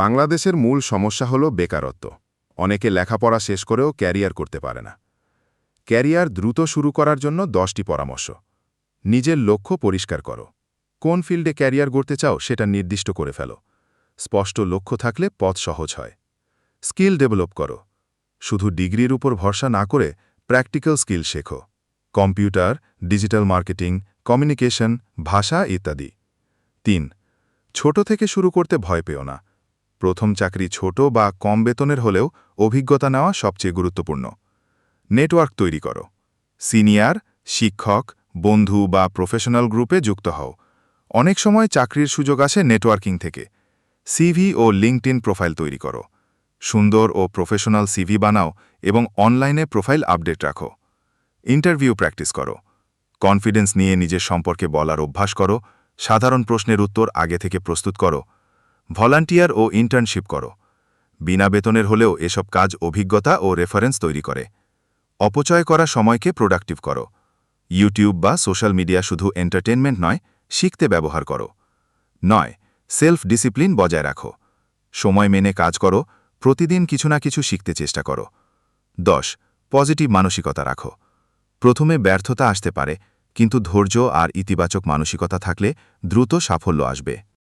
বাংলাদেশের মূল সমস্যা হল বেকারত্ব। অনেকে লেখাপড়া শেষ করেও ক্যারিয়ার করতে পারে না। ক্যারিয়ার দ্রুত শুরু করার জন্য দশটি পরামর্শ। নিজের লক্ষ্য পরিষ্কার করো। কোন ফিল্ডে ক্যারিয়ার গড়তে চাও সেটা নির্দিষ্ট করে ফেলো। স্পষ্ট লক্ষ্য থাকলে পথ সহজ হয়। স্কিল ডেভেলপ করো। শুধু ডিগ্রির উপর ভরসা না করে প্র্যাকটিক্যাল স্কিল শেখো। কম্পিউটার, ডিজিটাল মার্কেটিং, কমিউনিকেশন, ভাষা ইত্যাদি। তিন, ছোট থেকে শুরু করতে ভয় পেও না। প্রথম চাকরি ছোট বা কম বেতনের হলেও অভিজ্ঞতা নেওয়া সবচেয়ে গুরুত্বপূর্ণ। নেটওয়ার্ক তৈরি করো। সিনিয়র, শিক্ষক, বন্ধু বা প্রফেশনাল গ্রুপে যুক্ত হও। অনেক সময় চাকরির সুযোগ আসে নেটওয়ার্কিং থেকে। সিভি ও লিঙ্কডিন প্রোফাইল তৈরি করো। সুন্দর ও প্রফেশনাল সিভি বানাও এবং অনলাইনে প্রোফাইল আপডেট রাখো। ইন্টারভিউ প্র্যাকটিস করো। কনফিডেন্স নিয়ে নিজের সম্পর্কে বলার অভ্যাস করো। সাধারণ প্রশ্নের উত্তর আগে থেকে প্রস্তুত করো। ভলান্টিয়ার ও ইন্টার্নশিপ করো। বিনা বেতনের হলেও এসব কাজ অভিজ্ঞতা ও রেফারেন্স তৈরি করে। অপচয় করা সময়কে প্রোডাক্টিভ করো। ইউটিউব বা সোশ্যাল মিডিয়া শুধু এন্টারটেনমেন্ট নয়, শিখতে ব্যবহার করো। নয় সেলফ ডিসিপ্লিন বজায় রাখো। সময় মেনে কাজ করো, প্রতিদিন কিছু না কিছু শিখতে চেষ্টা করো। দশ, পজিটিভ মানসিকতা রাখো। প্রথমে ব্যর্থতা আসতে পারে, কিন্তু ধৈর্য আর ইতিবাচক মানসিকতা থাকলে দ্রুত সাফল্য আসবে।